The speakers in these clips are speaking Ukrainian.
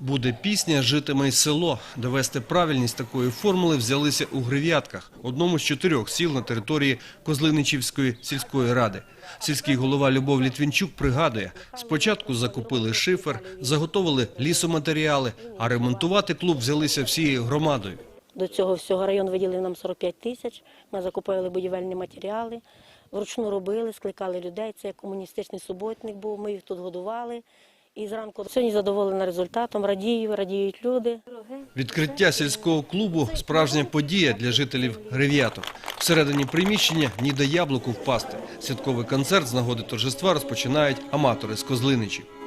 Буде пісня, житиме й село. Довести правильність такої формули взялися у Грив'ятках, одному з чотирьох сіл на території Козлиничівської сільської ради. Сільський голова Любов Літвінчук пригадує, спочатку закупили шифер, заготовили лісоматеріали, а ремонтувати клуб взялися всією громадою. До цього всього район виділив нам 45 тисяч. Ми закупили будівельні матеріали, вручну робили, скликали людей. Це комуністичний суботник був. Ми їх тут годували. І зранку сьогодні задоволена результатом. Радію, радіють люди. Відкриття сільського клубу – справжня подія для жителів Грив'яток. Всередині приміщення ніде яблуку впасти. Святковий концерт з нагоди торжества розпочинають аматори з Козлиничів.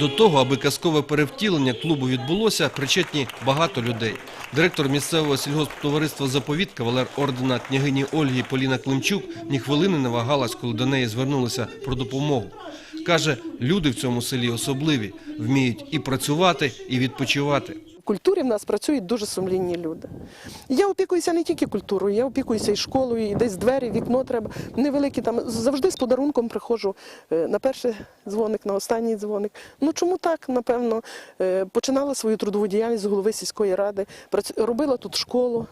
До того, аби казкове перевтілення клубу відбулося, причетні багато людей. Директор місцевого сільгосптовариства «Заповіт» кавалер ордена княгині Ольги Поліна Климчук ні хвилини не вагалась, коли до неї звернулися про допомогу. Каже, люди в цьому селі особливі, вміють і працювати, і відпочивати. Культурі в нас працюють дуже сумлінні люди. Я опікуюся не тільки культурою, я опікуюся і школою, і десь двері, вікно треба. Невеликі там завжди з подарунком приходжу е, на перший дзвоник, на останній дзвоник. Ну чому так? Напевно, Е, починала свою трудову діяльність з голови сільської ради, робила тут школу.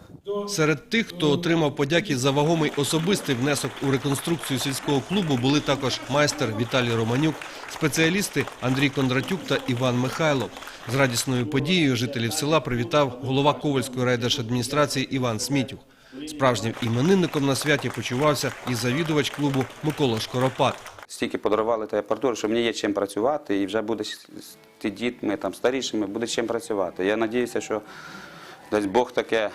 Серед тих, хто отримав подяки за вагомий особистий внесок у реконструкцію сільського клубу, були також майстер Віталій Романюк, спеціалісти Андрій Кондратюк та Іван Михайлов. З радісною подією жителів села привітав голова Ковальської райдержадміністрації Іван Смітюк. Справжнім іменинником на святі почувався і завідувач клубу Микола Шкоропад. Стільки подарували той апаратури, що мені є чим працювати, і вже буде ті дітьми там старішими, буде чим працювати. Я сподіваюся, що дасть Бог таке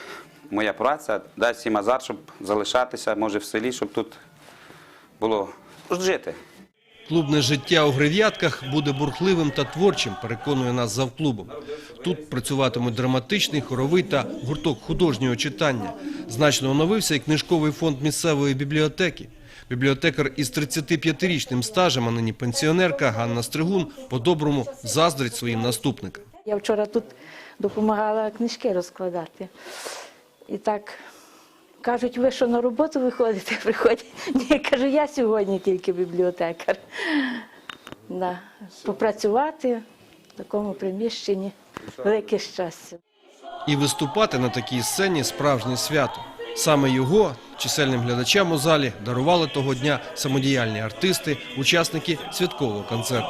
моя праця, дасть їм азарт, щоб залишатися, може в селі, щоб тут було жити. Клубне життя у Грив'ятках буде бурхливим та творчим, переконує нас завклубом. Тут працюватимуть драматичний, хоровий та гурток художнього читання. Значно оновився і книжковий фонд місцевої бібліотеки. Бібліотекар із 35-річним стажем, а нині пенсіонерка Ганна Стригун по-доброму заздрить своїм наступникам. Я вчора тут допомагала книжки розкладати. І так кажуть, ви що на роботу виходите, приходять. Ні, кажу, я сьогодні тільки бібліотекар. Да. Попрацювати в такому приміщенні велике щастя. І виступати на такій сцені справжнє свято. Саме його чисельним глядачам у залі дарували того дня самодіяльні артисти, учасники святкового концерту.